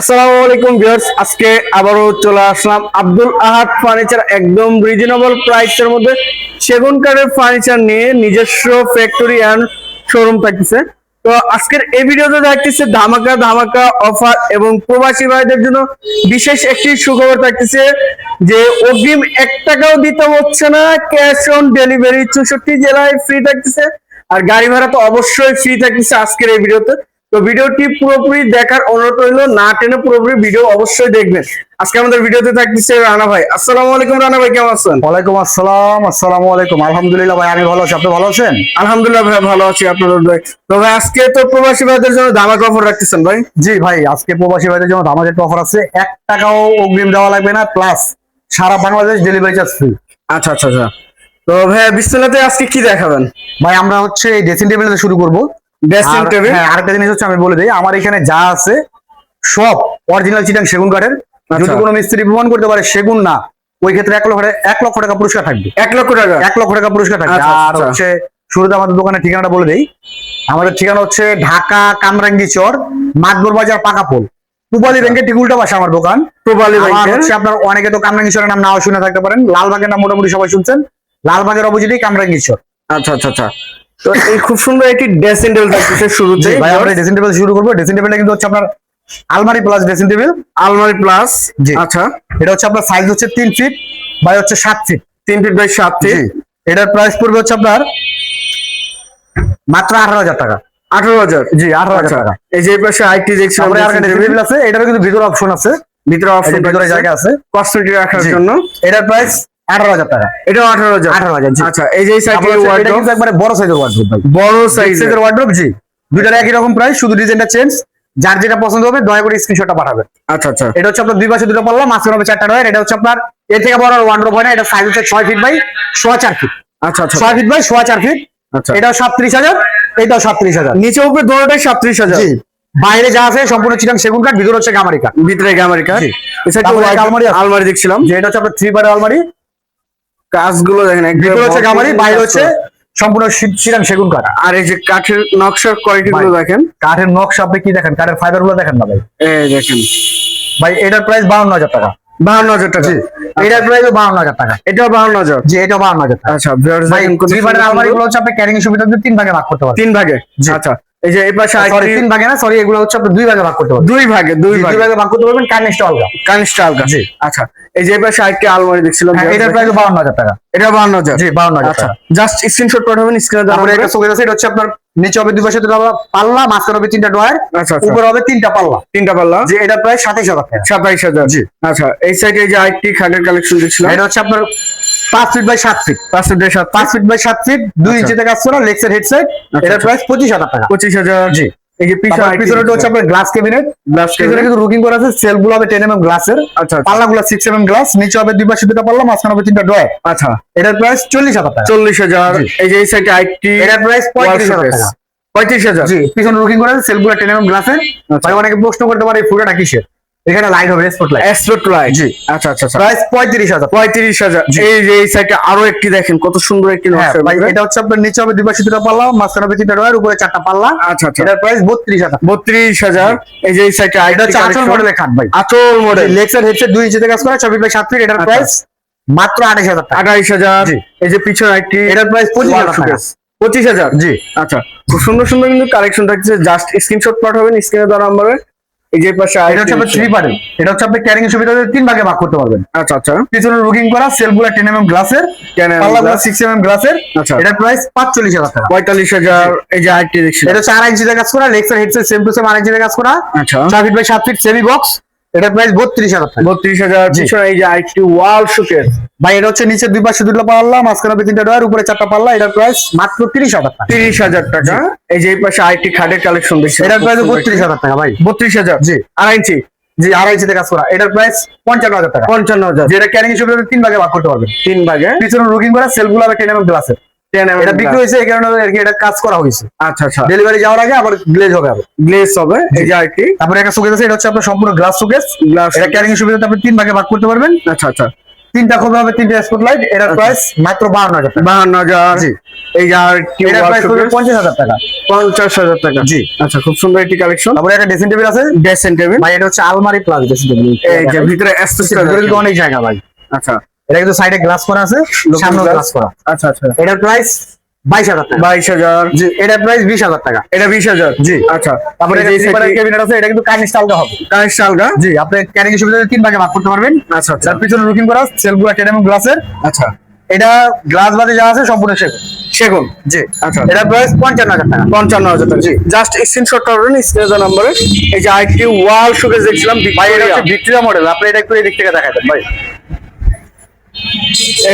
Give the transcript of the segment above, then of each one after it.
আসসালামু আলাইকুম ভিউয়ার্স, আজকে আবারও চলে আসলাম আব্দুল আহাদ ফার্নিচার, একদম রিজনেবল প্রাইসের মধ্যে। সেগুন কাঠের ফার্নিচার নিয়ে নিজস্ব ফ্যাক্টরি অ্যান্ড শোরুম থাকতেছে। তো আজকের এই ভিডিওতে থাকতেছে ধামাকা ধামাকা অফার এবং প্রবাসী ভাইদের জন্য বিশেষ একটি সুখবর থাকতেছে যে অগ্রিম এক টাকাও দিতে হচ্ছে না ক্যাশ অন ডেলিভারি চৌষট্টি জেলায় ফ্রি থাকতেছে। আর গাড়ি ভাড়া তো অবশ্যই ফ্রি থাকতেছে আজকের এই ভিডিওতে। তো ভিডিওটি পুরোপুরি দেখার অনুরোধ রইল না টেনে পুরোপুরি ভিডিও অবশ্যই দেখবেন। আজকে আমাদের ভিডিওতে থাকতেছে রানা ভাই। আসসালামু আলাইকুম রানা ভাই কেমন আছেন? ওয়ালাইকুম আসসালাম আসসালামু আলাইকুম। আলহামদুলিল্লাহ ভাই আমি ভালো আছি। আপনি ভালো আছেন? আলহামদুলিল্লাহ ভাই ভালো আছি আপনাদের দোয়ায়। তো ভাই আজকে তো প্রবাসী ভাইদের জন্য ধামাকা অফার রাখতেছেন ভাই? জি ভাই আজকে প্রবাসী ভাইদের জন্য একটা অফার আছে। এক টাকাও অগ্রিম দেওয়া লাগবে না প্লাস সারা বাংলাদেশ ডেলিভারি চার্জ ফ্রি আচ্ছা আচ্ছা আচ্ছা। তো ভাই বিস্তারিতে আজকে কি দেখাবেন? ভাই আমরা হচ্ছে এই ড্রেসিং টেবিল শুরু করব। হ্যাঁ, আরেকটা জিনিস হচ্ছে আমি বলে দিই আমার এখানে যা আছে সব অরিজিনাল চিটাং সেগুন কাঠের। যদি আচ্ছা। কোনো মিস্ত্রি প্রমাণ করতে পারে সেগুন না ওই ক্ষেত্রে এক লক্ষ এক লক্ষ টাকা পুরস্কার থাকবে। এক লক্ষ টাকা? এক লক্ষ টাকা পুরস্কার থাকবে। আচ্ছা, আর আচ্ছা। হচ্ছে শুরুতে আমাদের দোকানের ঠিকানাটা বলে দেই। আমাদের ঠিকানা হচ্ছে ঢাকা কামরাঙ্গি চর মাতবর বাজার পাকাপোল পুবালি ব্যাংকের ঠিক উল্টা পাশে আমার দোকান। আমার হচ্ছে আপনার অনেকে তো কামরাঙ্গি চরের নাম নাও শুনে থাকতে পারেন। লালবাগের নাম মোটামুটি সবাই শুনছেন। লালবাগের অপোজিটেই কামরাঙ্গি চর। আচ্ছা আচ্ছা আচ্ছা। তো এই খুব সুন্দর একটি ড্রেসিং টেবিল থাকতেছে শুরুতে ভাই আমরা ড্রেসিং টেবিল শুরু করব। ড্রেসিং টেবিলটা কিন্তু হচ্ছে আপনার আলমারি প্লাস ড্রেসিং টেবিল আলমারি প্লাস জি। আচ্ছা। এটা হচ্ছে আপনার সাইজ হচ্ছে তিন ফিট বাই হচ্ছে সাত ফিট তিন ফিট বাই সাত জি। ফিট এটার প্রাইস পড়বে হচ্ছে আপনার মাত্র আঠারো হাজার টাকা। আঠারো হাজার? জি আঠারো হাজার আচ্ছা। টাকা। এই যে পাশে আইটি আর ড্রেসিং টেবিল আছে। এটারও কিন্তু ভিতরে অপশন আছে। ভিতরে অপশন ভিতরে জায়গা আছে। কসমেটিক রাখার জন্য। এটার প্রাইস আঠারো হাজার টাকা। এটাও আঠারো হাজার। আঠারো হাজার আচ্ছা এই যে এটা কিন্তু একবারে বড় সাইজের বড় সাইজের সাইজের জি। দুইটার একই রকম প্রাইস শুধু ডিজাইনটা চেঞ্জ যার যেটা পছন্দ হবে দয়া করে স্ক্রিনশটটা পাঠাবেন। আচ্ছা আচ্ছা। এটা হচ্ছে আপনার দুই পাশে দুটো পাল্লা মাঝখানে হবে চারটা এটা হচ্ছে আপনার এর থেকে বড় ওয়ার্ডরোব হয় না এটা সাইজ হচ্ছে ছয় ফিট বাই সোয়া চার ফিট আচ্ছা আচ্ছা। ছয় ফিট বাই সোয়া চার ফিট আচ্ছা। এটাও সাতত্রিশ হাজার এটাও সাতত্রিশ হাজার। নিচে উপরে দোনোটাই সাতত্রিশ হাজার। বাইরে যা আছে সম্পূর্ণ চিটাং সেগুন কাঠ ভিতরে হচ্ছে গামারি কাঠ। ভিতরে তারপরে একটা আলমারি আলমারি দেখছিলাম। যে এটা হচ্ছে আপনার থ্রি পারের আলমারি। কাজগুলো দেখেন ভিতরে হচ্ছে গামারি বাইরে হচ্ছে সম্পূর্ণ চিটাং সেগুন কাঠ। আর এই যে কাঠের নকশার কোয়ালিটি গুলো দেখেন। কাঠের নকশা আপনি কি দেখেন? কাঠের ফাইবারগুলো দেখেন না ভাই? এই দেখেন। ভাই এটার প্রাইস বাউন্ন হাজার টাকা। বাহান্ন হাজার টাকা। জি এটার প্রাইস বাউন্ন হাজার টাকা। এটাও বাহান্ন হাজার। জি হাজার আচ্ছা ভাই থ্রি আলমারি গুলো হচ্ছে আপনি ক্যারিং সুবিধা দিয়ে তিন ভাগে ভাগ করতে পারবেন। তিন ভাগে? আচ্ছা। এই যে এই পাশে সরি তিন ভাগে না? সরি এগুলো হচ্ছে আপনি দুই ভাগে ভাগ করতে পারবেন। দুই ভাগে দুই দুই ভাগে। ভাগে ভাগ করতে পারবেন কার্নিশটা আলগা কানিস্টা আলগা। জি। আচ্ছা এই যে এবার পাশে আরেকটি আলমারি দেখছিলাম হ্যাঁ, এটার প্রাইস বাউন্ন হাজার টাকা। এটা বাহান্ন হাজার। জি বাউন্ন হাজার আচ্ছা জাস্ট স্ক্রিনশট পাঠাবেন স্ক্রিনে দেওয়া একটা শোকেস আছে এটা হচ্ছে আপনার নিচে হবে দুই পাশে দুটো পাল্লা মাঝখানে হবে তিনটা ডয়ার আচ্ছা আচ্ছা। উপরে হবে তিনটা পাল্লা। তিনটা পাল্লা। যে এটা প্রায় সাতাইশ হাজার টাকা। সাতাইশ হাজার। জি। আচ্ছা এই সাইডে যে আরেকটি খাটের কালেকশন দেখছিলাম। এটা হচ্ছে আপনার পাঁচ ফিট বাই সাত ফিট পাঁচ ফিট বাই সাত পাঁচ ফিট বাই সাত ফিট দুই আচ্ছা। ইঞ্চিতে কাজ করা লেক্সের হেডসেট এটার এটা প্রাইস পঁচিশ হাজার টাকা। পঁচিশ হাজার। জি। এই যে পিছনে হচ্ছে আপনার গ্লাস ক্যাবিনেট গ্লাস পিছনে কিন্তু রুকিং করা আছে সেলগুলো হবে গ্লাসের আচ্ছা আচ্ছা, গ্লাস নিচে হবে দুই পাশে দুটো পাল্লা মাঝখানে হবে তিনটা আচ্ছা। এটার প্রাইস টাকা। এই যে এই সাইডে আরেকটি এটার প্রাইস পঁয়ত্রিশ হাজার টাকা। পঁয়ত্রিশ হাজার। জি পিছনে রুকিং করা আছে সেলগুলো টেন এম এম গ্লাসের আচ্ছা। ভাই অনেকে প্রশ্ন করতে পারে এই ফুটাটা কিসের? এখানে লাইট হবে স্পট লাইট এক্সপোর্ট লাইট জি। আচ্ছা আচ্ছা আচ্ছা। প্রাইস। এই যে এই সাইডে আরও একটি দেখেন কত সুন্দর একটি হ্যাঁ নকশা। ভাই এটা হচ্ছে আপনার নিচে হবে দুই পাশে দুটো পাল্লা মাঝখানে হবে তিনটা ডয়ার উপরে চারটা পাল্লা। আচ্ছা আচ্ছা। এটার প্রাইস বত্রিশ হাজার। বত্রিশ হাজার। এই যে এই সাইডে এটা আরেকটি হচ্ছে আচল collection। মডেলের খাট ভাই। আচল মডেল লেক্সার হেডসেট দুই ইঞ্চিতে কাজ করা ছবি বাই সাত ফিট এটার আচ্ছা। প্রাইস মাত্র আঠাশ হাজার টাকা। আঠাইশ হাজার। জি। এই যে পিছনে একটি এটার প্রাইস পঁচিশ হাজার টাকা। পঁচিশ হাজার। জি। আচ্ছা। খুব সুন্দর সুন্দর কিন্তু কালেকশন থাকছে। জাস্ট স্ক্রিনশট পাঠাবেন স্ক্রিনে দ্বারা নাম্বারে এই যে পাশে এটা হচ্ছে থ্রি পারের এটা হচ্ছে আপনি ক্যারিং সুবিধা তিন ভাগে ভাগ করতে পারবেন। আচ্ছা আচ্ছা। পিছনে রুকিং করা সেলগুলা টেন গ্লাসের সিক্স এম এম গ্লাসের আচ্ছা। এটার প্রাইস পাঁচচল্লিশ হাজার টাকা। পঁয়তাল্লিশ হাজার এই যে দেখছি। এটা ইঞ্চিতে কাজ করা লেক্সার হেডসেট সেম টু সেম আড়াই ইঞ্চিতে কাজ করা। আচ্ছা। চার ফিট বাই সাত ফিট সেমি বক্স এটার প্রাইস বত্রিশ হাজার বত্রিশ হাজার পিছনে এই যে আরেকটি ওয়াল শোকেস ভাই এটা হচ্ছে নিচে দুই পাশে দুটো পাল্লা মাঝখানে হবে তিনটা ডয়ার উপরে চারটা পাল্লা এটার প্রাইস মাত্র তিরিশ হাজার টাকা। তিরিশ হাজার টাকা। এই যে এই পাশে আরেকটি খাটের কালেকশন দেখছি। এটার প্রাইস বত্রিশ হাজার টাকা ভাই। বত্রিশ হাজার? জি। আড়াই ইঞ্চি জি আড়াই ইঞ্চিতে কাজ করা। এটার প্রাইস পঞ্চান্ন হাজার টাকা। পঞ্চান্ন হাজার। যেটা ক্যারিং হিসেবে তিন ভাগে ভাগ করতে পারবেন। তিন ভাগে। পিছনে রুকিং করা সেলগুলো টেন এম গ্লাসের এটা বিক্রি হয়েছে এই কারণে আর কি এটা কাজ করা হয়েছে। আচ্ছা আচ্ছা। ডেলিভারি যাওয়ার আগে আবার গ্লেজ হবে আবার। হবে এই যে আরেকটি তারপরে একটা সুকেস আছে এটা হচ্ছে আপনার সম্পূর্ণ গ্লাস সুকেস গ্লাস এটা ক্যারিং সুবিধাতে আপনি তিন ভাগে ভাগ করতে পারবেন। আচ্ছা আচ্ছা। তিনটা হবে তিনটা স্পটলাইট এটার প্রাইস মাত্র বাহান্ন হাজার বাহান্ন হাজার। জি। এই আর এটার প্রাইস পঞ্চাশ হাজার টাকা। পঞ্চাশ হাজার টাকা। জি। আচ্ছা খুব সুন্দর একটি কালেকশন তারপরে একটা ড্রেসিং টেবিল আছে। ড্রেসিং টেবিল ভাই এটা হচ্ছে আলমারি প্লাস ড্রেসিং টেবিল এই যে ভিতরে। অনেক জায়গা ভাই। আচ্ছা। এটা কিন্তু সাইডে গ্লাস করা আছে সামনে গ্লাস করা। আচ্ছা আচ্ছা। এটার প্রাইস বাইশ হাজার টাকা। বাইশ হাজার। জি এটার প্রাইস বিশ হাজার টাকা। এটা বিশ হাজার? জি। আচ্ছা। তারপরে ক্যাবিনেট আছে এটা কিন্তু কার্নিশ হবে। জি আপনি ক্যারিং সুবিধা তিন ভাগে ভাগ করতে পারবেন। আচ্ছা আচ্ছা। পিছনে করা টেন গ্লাসের আচ্ছা। এটা গ্লাস বাদে যা আছে সম্পূর্ণ সেগুন। সেগুন? জি। আচ্ছা এটার প্রাইস পঞ্চান্ন হাজার টাকা। পঞ্চান্ন হাজার টাকা। জি। জাস্ট স্ক্রিনশট করবেন স্ক্রিনের নাম্বারে এই যে ওয়াল শোকেস দেখছিলাম ভাই এটা হচ্ছে ভিক্টোরিয়া মডেল আপনি এটা একটু এই দিক থেকে দেখাতেন ভাই।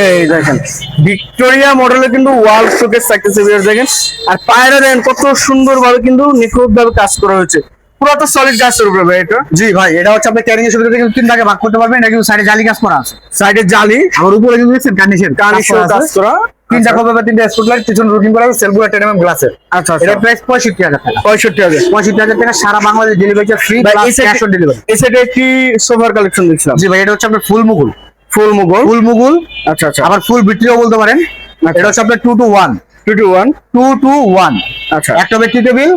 এই দেখেন ভিক্টোরিয়া মডেলে কিন্তু ওয়াল শোকেস থাকতেছে দেখেন। আর পায়রা দেখেন কত সুন্দর ভাবে কিন্তু নিখুঁত ভাবে কাজ করা হয়েছে। পুরোটা সলিড গাছের উপরে ভাই এটা। জি ভাই এটা হচ্ছে আপনি ক্যারিং এর সুবিধা কিন্তু তিন ভাগে ভাগ করতে পারবেন। এটা কিন্তু সাইডে জালি কাজ করা আছে। সাইডে জালি। আবার উপরে কিন্তু দেখছেন কার্নিশের কানিশও কাজ করা তিনটা খোপ হবে তিনটা স্পট লাইট পিছনে করা আছে সেলফগুলো টেন এমএম গ্লাসের আচ্ছা আচ্ছা। প্রাইস পঁয়ষট্টি হাজার টাকা। পঁয়ষট্টি হাজার। পঁয়ষট্টি হাজার টাকা সারা বাংলাদেশ ডেলিভারি ফ্রি ভাই, প্লাস এই side- ক্যাশ অন ডেলিভারি এই সাইডে একটি সোফার কালেকশন দেখছিলাম জি ভাই এটা হচ্ছে আপনার ফুল মুগুল ফুল মুগল। ফুল মুগুল আচ্ছা আচ্ছা। আবার ফুল বিট্রিও বলতে পারেন। আচ্ছা। এটা হচ্ছে আপনার two two one two two one two two one আচ্ছা। একটা টি টেবিল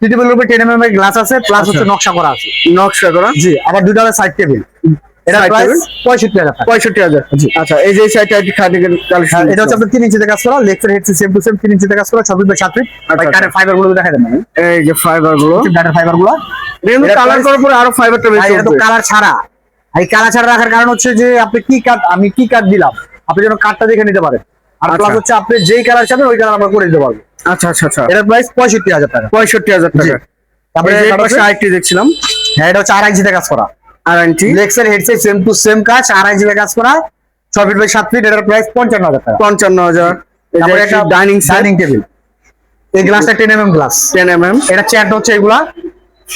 টেবিলের উপরে টেন এমএম গ্লাস আছে প্লাস আচ্ছা। হচ্ছে নকশা করা আছে। নকশা করা। জি আবার দুটো হবে সাইড টেবিল এটা প্রাইস? পঁয়ষট্টি হাজার পঁয়ষট্টি হাজার। আচ্ছা এই যে খাটি কালেকশন এটা হচ্ছে আপনার তিন ইঞ্চিতে কাজ করা লেগসের হেডসে সেম টু সেম তিন ইঞ্চিতে কাজ করা ছবি বাই সাত ফিট আচ্ছা। কাঠের ফাইবারগুলো দেখা দেন এই যে ফাইবারগুলো। কাঠের ফাইবারগুলো। কালার করার পরে আরও ফাইবারটা বেশি এটা তো কালার ছাড়া। এই কালার ছাড়া রাখার কারণ হচ্ছে যে আপনি কি কাঠ আমি কি কাঠ দিলাম? আপনি যেন কাঠটা দেখে নিতে পারেন। আর আচ্ছা। প্লাস হচ্ছে আপনি যেই কালার চাবেন ওই কালার আমরা করে দিতে পারব। আচ্ছা আচ্ছা আচ্ছা। এটার প্রাইস পঁয়ষট্টি হাজার টাকা। পঁয়ষট্টি হাজার। টাকা। তারপরে আরেকটি দেখছিলাম। হ্যাঁ এটা হচ্ছে আড়াই ইঞ্চিতে কাজ করা। আর আনটি লেক্সের হেডসেট সেম টু সেম কাজ আড়াই ইঞ্চিতে কাজ করা। ছয় ফিট বাই সাত ফিট এটার প্রাইস পঞ্চান্ন হাজার টাকা। পঞ্চান্ন হাজার। তারপরে একটা ডাইনিং ডাইনিং টেবিল এই গ্লাসটা ten MM glass ten M M এটা চেয়ারটা হচ্ছে এগুলা।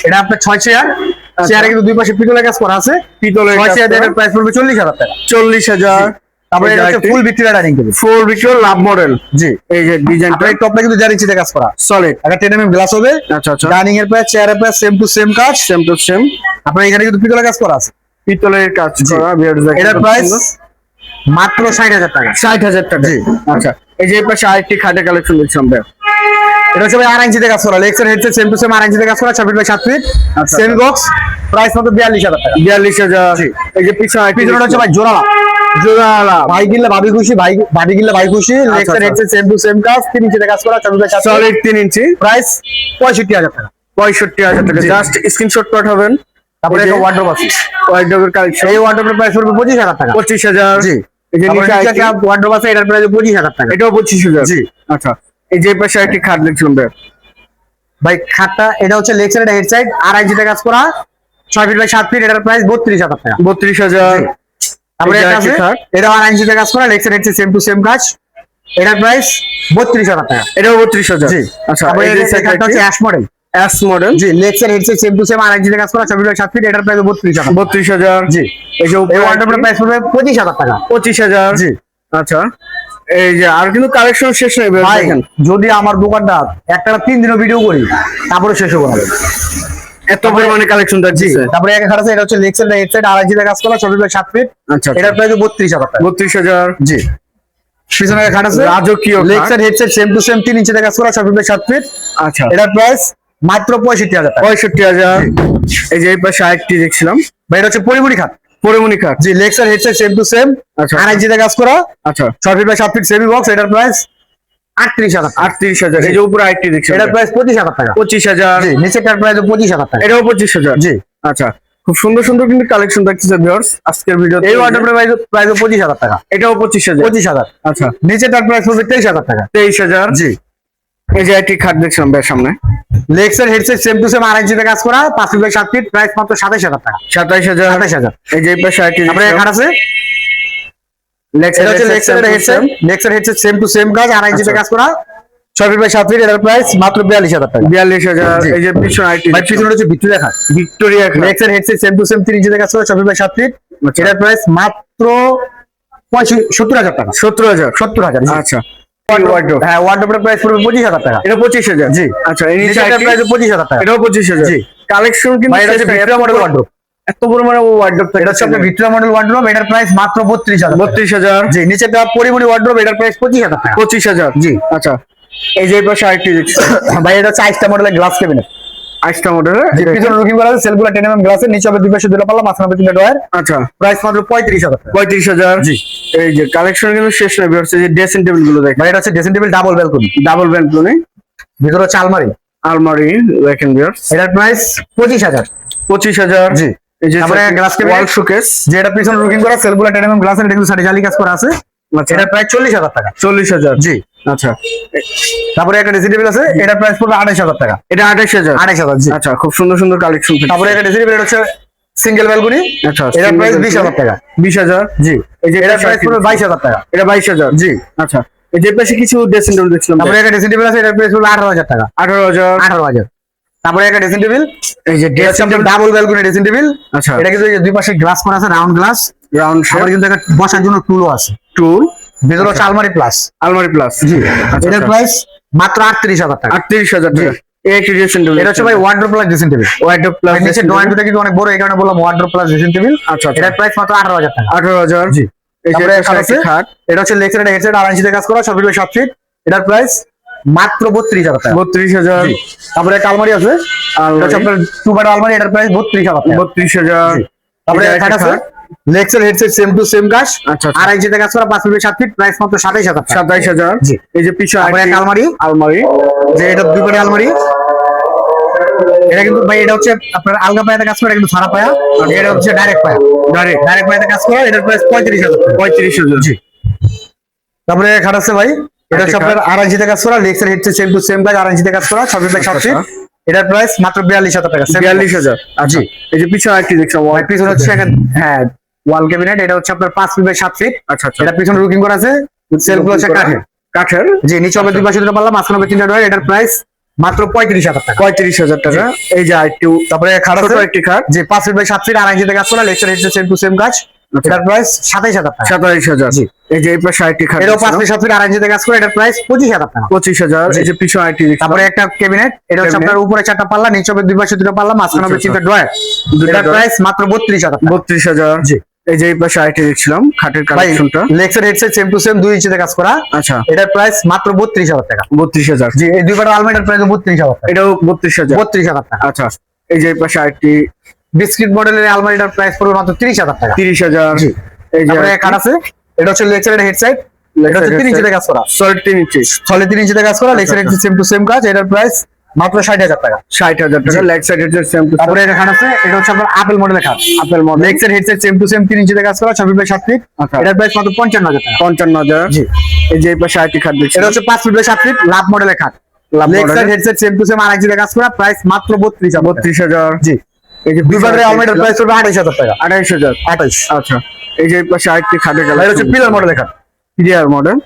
এটা আপনার ছয় চেয়ার চেয়ারে কিন্তু দুই পাশে পিতলের কাজ করা আছে। পিতলের ছয় চেয়ার প্রাইস পড়বে চল্লিশ হাজার টাকা। চল্লিশ হাজার। তারপরে এটা হচ্ছে full Victoria dining table full Victor love model জি। এই যে ডিজাইনটা এই টপটা কিন্তু চার ইঞ্চিতে কাজ করা। সলিড এমএম গ্লাস হবে। আচ্ছা আচ্ছা। ডাইনিং এর চেয়ারের সেম টু সেম কাজ। সেম টু সেম আপনার এখানে কিন্তু পিতলের কাজ করা আছে। পিতলের কাজ করা প্রাইস মাত্র ষাট হাজার টাকা। ষাট হাজার টাকা। জি। আচ্ছা। এই যে পাশে আরেকটি খাটে কালেকশন দেখছিলাম ভাই এটা হচ্ছে ভাই আড়াই ইঞ্চিতে কাজ করা। লেক্সের হেডসেট সেম টু সেম আড়াই ইঞ্চিতে কাজ করা বাই সাত ফিট আচ্ছা। সেমি বক্স প্রাইস মাত্র বিয়াল্লিশ হাজার টাকা। বিয়াল্লিশ হাজার। এই যে পিছনে হচ্ছে ভাই জোড়ালা। ভাই কিনলে ভাবি খুশি ভাই ভাবি কিনলে ভাই খুশি। লেক্সের আচ্ছা। হেডসেট সেম টু সেম কাজ তিন ইঞ্চিতে কাজ করা ছয় বাই সাত সলিড তিন ইঞ্চি প্রাইস পঁয়ষট্টি হাজার টাকা। পঁয়ষট্টি হাজার টাকা। জাস্ট স্ক্রিনশট পাঠাবেন। তারপরে একটা আছে। ওয়াইডবের কালেকশন এই ওয়ার্ড্রোবের প্রাইস পড়বে পঁচিশ হাজার টাকা। পঁচিশ হাজার। জি। এই যে নিচে নিচে আরেকটি- একটা ওয়ার্ড্রোব আছে এটার প্রাইস পঁচিশ হাজার টাকা। এটাও পঁচিশ হাজার। জি। আচ্ছা। এই যে পাশে একটি খাট দেখছিলাম ভাই ভাই খাটটা এটা হচ্ছে লেক্সের এটা হেড সাইড আড়াই ইঞ্চিতে কাজ করা ছয় ফিট বাই সাত ফিট এটার প্রাইস বত্রিশ হাজার টাকা। বত্রিশ হাজার। তারপরে এটা। এটা আড়াই ইঞ্চিতে কাজ করা লেক্সের হেড সেম টু সেম কাজ এটার প্রাইস বত্রিশ হাজার টাকা। এটাও বত্রিশ হাজার। জি। আচ্ছা যে হচ্ছে অ্যাশ মডেল এস মডেল জি লেক্সের হেড সেম টু সেম আড়াই ইঞ্চিতে কাজ করা বাই সাত ফিট এটার প্রাইস বত্রিশ হাজার। বত্রিশ হাজার। জি। এই যে উপরে প্রাইস পড়বে পঁচিশ হাজার টাকা। পঁচিশ হাজার। জি। আচ্ছা। এই যে আর কিন্তু কালেকশন শেষ নেই ভাই ভাই যদি আমার দোকানটা একটা তিন দিনও ভিডিও করি তারপরে শেষ হবে। এত পরিমাণে কালেকশন থাকছে তারপরে খাট আছে এটা হচ্ছে আড়াই কাজ করা ফিট সাত ফিট আচ্ছা এটার প্রাইস বত্রিশ হাজার বত্রিশ হাজার। জি। পিছনে একটা খাট আছে। রাজকীয় হেডসেট সেম টু সেম তিন ইঞ্চিতে কাজ করা সাত ফিট আচ্ছা। এটার প্রাইস মাত্র পঁয়ষট্টি হাজার পঁয়ষট্টি হাজার। এই যে এই পাশে আরেকটি দেখছিলাম। ভাই এটা হচ্ছে পরিমণি খাট। পরিমণি খাট জি লেক্সের হেডসেট সেম টু সেম আচ্ছা। আড়াই ইঞ্চিতে কাজ করা আচ্ছা। ছয় ফিট বাই সাত ফিট সেমি বক্স এটার প্রাইস আটত্রিশ হাজার আটত্রিশ হাজার এই যে উপরে দেখছিলাম এটার প্রাইস পঁচিশ হাজার টাকা। পঁচিশ হাজার। জি নিচেরটার প্রাইস পঁচিশ হাজার টাকা। এটাও পঁচিশ হাজার। জি। আচ্ছা খুব সুন্দর সুন্দর কিন্তু কালেকশন থাকতেছে ভিউয়ার্স আজকের ভিডিও এই ওয়ার্ডের প্রাইস প্রাইস পঁচিশ হাজার টাকা। এটাও পঁচিশ হাজার। পঁচিশ হাজার। আচ্ছা। নিচেরটার প্রাইস পড়বে তেইশ হাজার টাকা। তেইশ হাজার। জি। এই যে একটি খাট দেখছিলাম ভাই সামনে। লেক্সের হেডসেট সেম টু সেম আড়াই ইঞ্চিতে কাজ করা পাঁচ ফিট বাই সাত ফিট প্রাইস মাত্র সাতাইশ হাজার টাকা। সাতাইশ হাজার। সাতাইশ হাজার। এই যে পাশে আরেকটি দেখছিলাম। খাট আছে? লেক্সের হেডসেট লেক্সের হেডসেট সেম টু সেম কাজ আড়াই ইঞ্চিতে। কাজ করা ছয় ফিট বাই সাত ফিট এটার প্রাইস মাত্র বিয়াল্লিশ হাজার টাকা। বিয়াল্লিশ হাজার। এই যে পিছনে আরেকটি পিছনে হচ্ছে ভিক্টোরিয়া খাট। ভিক্টোরিয়া লেক্সের হেডসেট সেম টু সেম তিন ইঞ্চিতে কাজ করা ছয় ফিট বাই সাত ফিট আচ্ছা। এটার প্রাইস মাত্র সত্তর হাজার টাকা। সত্তর হাজার। সত্তর হাজার আচ্ছা। হ্যাঁ ওয়ার্ড্রোবের প্রাইস পড়বে পঁচিশ হাজার টাকা। এটা পঁচিশ হাজার? জি। আচ্ছা এই নিচে নিচেরটার আরেকটি- প্রাইস পঁচিশ হাজার টাকা। এটাও পঁচিশ হাজার? জি। কালেকশন কিন্তু ভাই এটা হচ্ছে শেষ নেই। ভিক্টোরিয়া মডেল ওয়ার্ড্রোব এত পরিমাণে ওয়ার্ড্রপ এটা হচ্ছে আপনার ভিক্টোরিয়া মডেল ওয়ার্ড্রোব এটার প্রাইস মাত্র বত্রিশ হাজার বত্রিশ হাজার। জি নিচে দেওয়া পরিমণি ওয়ার্ড্রোব এটার প্রাইস পঁচিশ হাজার টাকা। পঁচিশ হাজার। জি। আচ্ছা। এই যে পাশে আরেকটি ভাই এটা হচ্ছে আইসটা মডেলের গ্লাস কেবিনেট আইসটা মডেলের পিছনে লুকিং করা আছে সেলগুলো টেন এম গ্লাসের নিচে হবে দুই পাশে দুটো পাল্লা মাঝখানে হবে তিনটা ডয়ার আচ্ছা। প্রাইস মাত্র পঁয়ত্রিশ হাজার টাকা। পঁয়ত্রিশ হাজার। জি। এই যে কালেকশন কিন্তু শেষ হচ্ছে যে ড্রেসিং টেবিলগুলো দেখেন। এটা হচ্ছে dressing table double balcony double ব্যান্ডপ্লোনে ভিতরে হচ্ছে আলমারি। আলমারি দেখেন বিয়ার্স এটার প্রাইস পঁচিশ হাজার। পঁচিশ হাজার। জি। এই যে তারপরে cabinet। ওয়াল শোকেস যে এটা পিছনে লুকিং করা সেলগুলো টেন এম গ্লাসের এটা কিন্তু সাড়ে জালি কাজ করা আছে। আচ্ছা। এটার প্রাইস চল্লিশ হাজার টাকা। চল্লিশ হাজার। জি। আচ্ছা। তারপরে একটা আছে এটার প্রাইস পড়বে হাজার টাকা। এটা আঠাশ হাজার। হাজার জি। আচ্ছা খুব সুন্দর সুন্দর কালেকশন তারপরে একটা হচ্ছে সিঙ্গেল ব্যালকনি আচ্ছা প্রাইস বিশ হাজার টাকা। বিশ হাজার জি। এই যে এটার প্রাইস পড়বে বাইশ হাজার টাকা। এটা বাইশ হাজার। জি। আচ্ছা। এই যে পাশে কিছু ড্রেসিং টেবিল দেখছিলাম। তারপরে একটা ড্রেসিং টেবিল আছে প্রাইস পড়বে আঠারো হাজার টাকা। আঠারো হাজার। আঠারো হাজার। তারপরে একটা ড্রেসিং টেবিল এই যে এটা হচ্ছে আপনার ডাবল ব্যালকনি ড্রেসিং টেবিল আচ্ছা। এটা কিন্তু দুই পাশে গ্লাস করা আছে রাউন্ড গ্লাস রাউন্ড আবার কিন্তু একটা বসার জন্য টুলও আছে। টুল ভিতরে হচ্ছে আলমারি প্লাস আলমারি প্লাস জি। আচ্ছা, এটার আচ্ছা। প্রাইস মাত্র আটত্রিশ হাজার টাকা। আটত্রিশ হাজার টাকা। এটা হচ্ছে ভাই wardrobe plus dressing table plus নিচে ড্রয়ারটা কিন্তু অনেক বড় এই কারণে বললাম ওয়ার্ড্রোপ প্লাস ড্রেসিং টেবিল আচ্ছা আচ্ছা। এটার প্রাইস মাত্র আঠারো হাজার টাকা। আঠারো হাজার। জি। এটা হচ্ছে লেগ সাইড হেডসেট আড়াই ইঞ্চিতে কাজ করা সব মিলিয়ে সাত ফিট এটার প্রাইস মাত্র বত্রিশ হাজার টাকা। বত্রিশ হাজার। তারপরে একটা আলমারি আছে। আপনার টু বাই আলমারি এটার প্রাইস বত্রিশ হাজার বত্রিশ হাজার। তারপরে খাট আছে। লেক্সের হেডসেট সেম টু সেম গাছ। আচ্ছা, আচ্ছা। আড়াই ইঞ্চিতে কাজ করা পাঁচ ফিট সাত ফিট প্রাইস মাত্র সাতাইশ হাজার সাতাইশ হাজার। জি। এই যে একটা আরেকটি আলমারি। আলমারি। যে এটা দুই আলমারি। এটা কিন্তু ভাই এটা হচ্ছে আপনার আলগা পায়াতে কাজ করে কিন্তু সারা পায়া। আর এটা হচ্ছে ডাইরেক্ট পায়া। ডাইরেক্ট ডাইরেক্ট পায়াতে কাজ করা এটার প্রাইস পঁয়ত্রিশ হাজার পঁয়ত্রিশ হাজার। জি। তারপরে খাট আছে ভাই। এটা হচ্ছে আপনার আড়াই ইঞ্চিতে কাজ করা লেক্সের হেডসেট সেম টু সেম কাজ আড়াই ইঞ্চিতে কাজ করা বাই সাত ফিট এটার প্রাইস মাত্র বিয়াল্লিশ হাজার টাকা বিয়াল্লিশ হাজার। জি। এই যে পিছনে আরেকটি ভাই পিছনে হচ্ছে হ্যাঁ। ওয়াল ক্যাবিনেট এটা হচ্ছে আপনার পাঁচ ফিট বাই সাত ফিট আচ্ছা আচ্ছা। এটা পিছনে লুকিং করা আছে। সেলফগুলো হচ্ছে কাঠের। কাঠের? জি নিচে হবে দুই পাশে দুটো পাল্লা মাঝখানে হবে তিনটা ডয়ার এটার প্রাইস মাত্র পঁয়ত্রিশ হাজার টাকা। পঁয়ত্রিশ হাজার টাকা। এই যে আরেকটি তারপরে খাট আছে একটি খাট? যে পাঁচ ফিট বাই সাত ফিট আড়াই ইঞ্চিতে কাজ করা লেক্সের হেডসেট সেম টু সেম এটার প্রাইস সাতাইশ হাজার টাকা। সাতাইশ হাজার। এই যে এই পাশে আরেকটি খাট এটাও পাঁচ ফিট সাত ফিট আড়াই ইঞ্চিতে কাজ করে এটার প্রাইস পঁচিশ হাজার টাকা। পঁচিশ হাজার। এই যে পিছনে আরেকটি তারপরে একটা ক্যাবিনেট এটা হচ্ছে আপনার উপরে চারটা পাল্লা নিচে হবে দুই পাশে দুটো পাল্লা মাঝখানে হবে আচ্ছা, তিনটা প্রাইস মাত্র বত্রিশ হাজার বত্রিশ হাজার। জি। এই যে পাশে আরেকটি দেখছিলাম খাটের কালেকশনটা লেক্সের হেডসেট সেম টু সেম দুই ইঞ্চিতে কাজ করা। আচ্ছা। এটার প্রাইস মাত্র বত্রিশ হাজার টাকা। বত্রিশ হাজার। জি এই দুই পাটা আলমারিটার প্রাইস বত্রিশ হাজার টাকা। এটাও বত্রিশ হাজার। বত্রিশ হাজার টাকা। আচ্ছা এই যে পাশে আরেকটি বিস্কিট মডেলের আলমারিটার প্রাইস পড়বে মাত্র তিরিশ হাজার টাকা। তিরিশ হাজার। জি। এই যে কাঠ আছে। এটা হচ্ছে লেক্সের হেডসেট এটা হচ্ছে তিন ইঞ্চিতে কাজ করা। সরি তিন ইঞ্চি। ছলে তিন ইঞ্চিতে কাজ করা। লেক্সের আচ্ছা। সেম টু সেম কাজ। এটার প্রাইস মাত্র ষাট হাজার টাকা। ষাট হাজার টাকা লেগ সাইডের যে সেম টু তারপরে এটা আছে এটা হচ্ছে আপনার আপেল মডেলের খাট। আপেল মডেল লেক্সের হেডসেট সেম টু সেম তিন ইঞ্চিতে কাজ করা ছবি বাই সাত ফিট আচ্ছা। এটার প্রাইস মাত্র পঞ্চান্ন হাজার টাকা। পঞ্চান্ন হাজার। জি। এই যে পাশে আরেকটি খাট দেখছি। এটা হচ্ছে পাঁচ ফিট বাই সাত ফিট লাভ মডেলের খাট। লাভ লেক্সের মডেলের। হেডসেট সেম টু সেম আড়াই ইঞ্চিতে কাজ করা প্রাইস মাত্র বত্রিশ হাজার। বত্রিশ হাজার। জি। এই যে দুই বারের প্রাইস পড়বে আঠাইশ হাজার টাকা। আঠাইশ হাজার। আঠাইশ। আচ্ছা। এই যে পাশে আরেকটি খাটে গেল এটা হচ্ছে পিলার মডেলের খাট। পিডিআর মডেল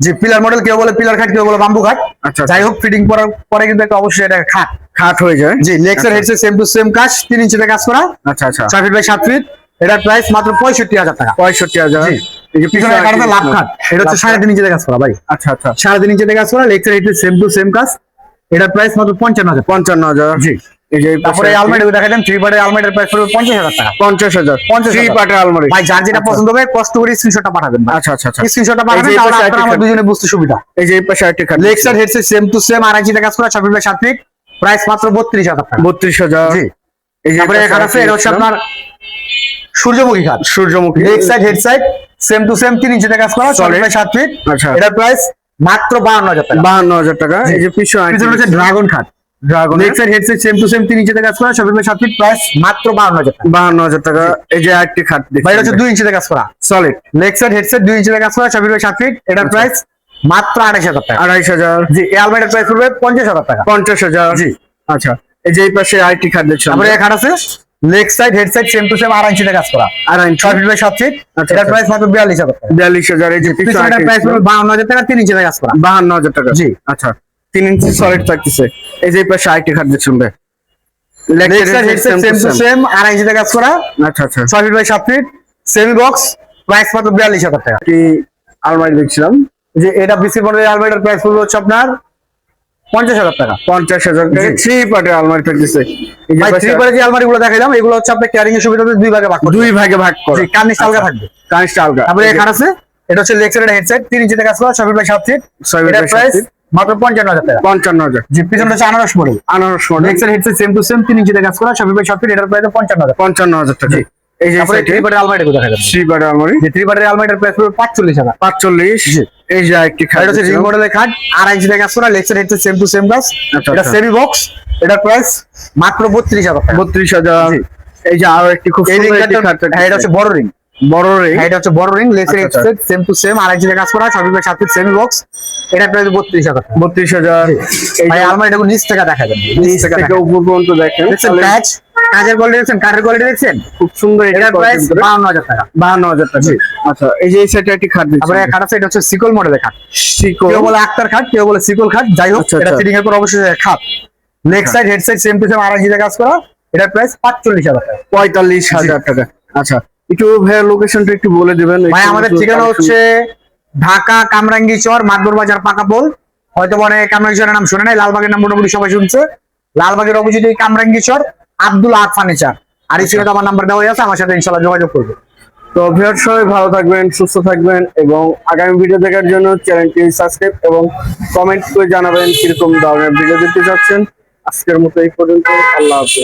যে পিলার মডেল কেউ বলে পিলার খাট কেউ বলে বাম্বু খাট। আচ্ছা যাই হোক ফিটিং করার পরে কিন্তু একটা অবশ্যই এটা খাট। খাট হয়ে যায়। জি লেক্সের হেডসেট সেম টু সেম কাজ তিন ইঞ্চিতে কাজ করা। আচ্ছা আচ্ছা। ছয় ফিট বাই সাত ফিট এটার প্রাইস মাত্র পঁয়ষট্টি হাজার টাকা। পঁয়ষট্টি হাজার। জি। এই যে পিছনে আছে লাভ খাট। এটা হচ্ছে সাড়ে তিন ইঞ্চিতে কাজ করা ভাই। আচ্ছা আচ্ছা। সাড়ে তিন ইঞ্চিতে কাজ করা লেক্সের হেডসেট সেম টু সেম কাজ। এটার প্রাইস মাত্র পঞ্চান্ন হাজার। পঞ্চান্ন হাজার। জি। তারপরে আলমারি দেখালাম থ্রি পার্টের আলমারিটার প্রাইস পড়বে পঞ্চাশ হাজার টাকা। পঞ্চাশ হাজার। পঞ্চাশ থ্রি পার্টের আলমারি ভাই যার যেটা আচ্ছা। পছন্দ হবে কষ্ট করে স্ক্রিনশটটা পাঠাবেন আচ্ছা আচ্ছা আচ্ছা। স্ক্রিনশটটা পাঠাবেন তাহলে পাশে আমার দুজনে বুঝতে সুবিধা। এই যে এই পাশে আরেকটি খাট লেক্সার হেডসেট সেম টু সেম আড়াই ইঞ্চিতে কাজ করা ফিট সাত ফিট প্রাইস মাত্র বত্রিশ হাজার টাকা। বত্রিশ হাজার। জি। এই যে তারপরে এখানে আছে এটা হচ্ছে আপনার সূর্যমুখী খাট সূর্যমুখী। Leg side head side same to same তিন ইঞ্চিতে কাজ করা ছয় বাই সাত ফিট আচ্ছা। এটার প্রাইস মাত্র বাহান্ন হাজার টাকা। বাহান্ন হাজার টাকা। এই যে পিছনে পিছনে হচ্ছে ড্রাগন খাট dragon leg side same to same তিন ইঞ্চিতে কাজ করা ফিট সাত ফিট প্রাইস মাত্র বাহান্ন হাজার টাকা। বাহান্ন হাজার টাকা। এই যে আরেকটি খাট এটা হচ্ছে দুই ইঞ্চিতে কাজ করা। সলিড লেগ সাইড হেড দুই ইঞ্চিতে কাজ করা ফিট সাত ফিট এটার আচ্ছা। প্রাইস মাত্র আড়াইশ হাজার টাকা। আড়াইশ হাজার। জি এই আলমারিটার প্রাইস পড়বে পঞ্চাশ হাজার টাকা। পঞ্চাশ হাজার। জি। আচ্ছা এই যে এই পাশে আরেকটি খাট এক খাট আছে। Leg side head side same to same আড়াই ইঞ্চিতে কাজ করা। আড়াই ছয় ফিট বাই সাত ফিট আচ্ছা, এটার আচ্ছা। প্রাইস মাত্র বিয়াল্লিশ হাজার বিয়াল্লিশ হাজার এই যে প্রাইস বাহান্ন হাজার টাকা তিন ইঞ্চিতে কাজ করা। বাহান্ন হাজার টাকা। জি। আচ্ছা। তিন ইঞ্চি সলিড থাকতেছে। এই যে পাশে আরেকটি খাট দেখছিলাম ভাই। Leg side same to same আড়াই ইঞ্চিতে কাজ করা আচ্ছা আচ্ছা। ছয় ফিট বাই সাত ফিট সেমি বক্স প্রাইস মাত্র বিয়াল্লিশ হাজার টাকা। একটি আলমারি দেখছিলাম। যে এটা বিসি মডেলের আলমারিটার প্রাইস পড়বে হচ্ছে আপনার পঞ্চাশ হাজার টাকা। পঞ্চাশ হাজার টাকা থ্রি পার্টের আলমারি থাকতেছে। থ্রি যে আলমারি গুলো দেখাইলাম এগুলো হচ্ছে আপনার ক্যারিং এর সুবিধা দুই ভাগে ভাগ দুই ভাগে ভাগ করা। কার্নিশ আলগা থাকবে। আলগা। তারপরে এখানে আছে এটা হচ্ছে হেডসেট তিন ইঞ্চিতে কাজ করা ছয় বাই সাত ফিট ছয় এটা প্রাইস ফিট। মাত্র পঞ্চান্ন হাজার টাকা। পঞ্চান্ন হাজার। পিছনটা হচ্ছে আনারস মডেল আনারস model headset same to same তিন ইঞ্চিতে কাজ করা ছয় বাই সাত এটার প্রাইস পঞ্চান্ন হাজার। পঞ্চান্ন হাজার টাকা। জি। এই যে থ্রি পারের আলমারি দেখা যাবে থ্রি পার্টের আলমারি যে থ্রি পারের আলমারিটার প্রাইস পড়বে পাঁচচল্লিশ হাজার। পাঁচচল্লিশ। এই যে একটি হচ্ছে রিং মডেলের খাট আড়াই ইঞ্চিতে কাজ করা হেডসেট সেম টু সেম কাজ। আচ্ছা, এটা আচ্ছা। সেমি বক্স এটার প্রাইস মাত্র বত্রিশ হাজার বত্রিশ হাজার। এই যে আরও একটি খুব এই সুন্দর একটি খাট হ্যাঁ এটা হচ্ছে বড় রিং বড় রিং এটা হচ্ছে বড় রিং লেসের আচ্ছা, আচ্ছা। এক্সপেক্ট সেম টু সেম আড়াই জিটা কাজ করা সবই সেমি বক্স এটা প্রায় বত্রিশ হাজার বত্রিশ হাজার। এই নিচ থেকে দেখা যাবে। নিচ থেকে উপর পর্যন্ত দেখেন। প্যাচ কাজের কোয়ালিটি দেখছেন কাঠের কোয়ালিটি দেখছেন? খুব সুন্দর এটা প্রাইস টাকা। আচ্ছা এই যে এই সাইডে একটি খাট খাট আছে এটা হচ্ছে সিকল মডেলের খাট। শিকল। কেউ বলে আক্তার খাট কেউ বলে সিকল খাট যাই হোক আচ্ছা, এটা এর পর অবশ্যই খাট। Leg side head side same to same আড়াই কাজ করা। এটার প্রাইস পাঁচচল্লিশ হাজার টাকা। পঁয়তাল্লিশ হাজার টাকা। আচ্ছা একটু ভাইয়া লোকেশনটা একটু বলে দিবেন ভাই আমাদের ঠিকানা হচ্ছে ঢাকা কামরাঙ্গি চর মাদবর বাজার পাকাপোল হয়তো মনে কামরাঙ্গি চরের নাম শুনে নাই লালবাগের নাম মোটামুটি সবাই শুনছে। লালবাগের অপোজিটে কামরাঙ্গি চর আব্দুল আহাদ ফার্নিচার। আর এই ছিল আমার নাম্বার দেওয়া আছে আমার সাথে ইনশাল্লাহ যোগাযোগ করবে। তো ভিউয়ার সবাই ভালো থাকবেন সুস্থ থাকবেন এবং আগামী ভিডিও দেখার জন্য চ্যানেলটি সাবস্ক্রাইব এবং কমেন্ট করে জানাবেন কীরকম ধরনের ভিডিও দিতে চাচ্ছেন। আজকের মতো এই পর্যন্ত আল্লাহ হাফেজ।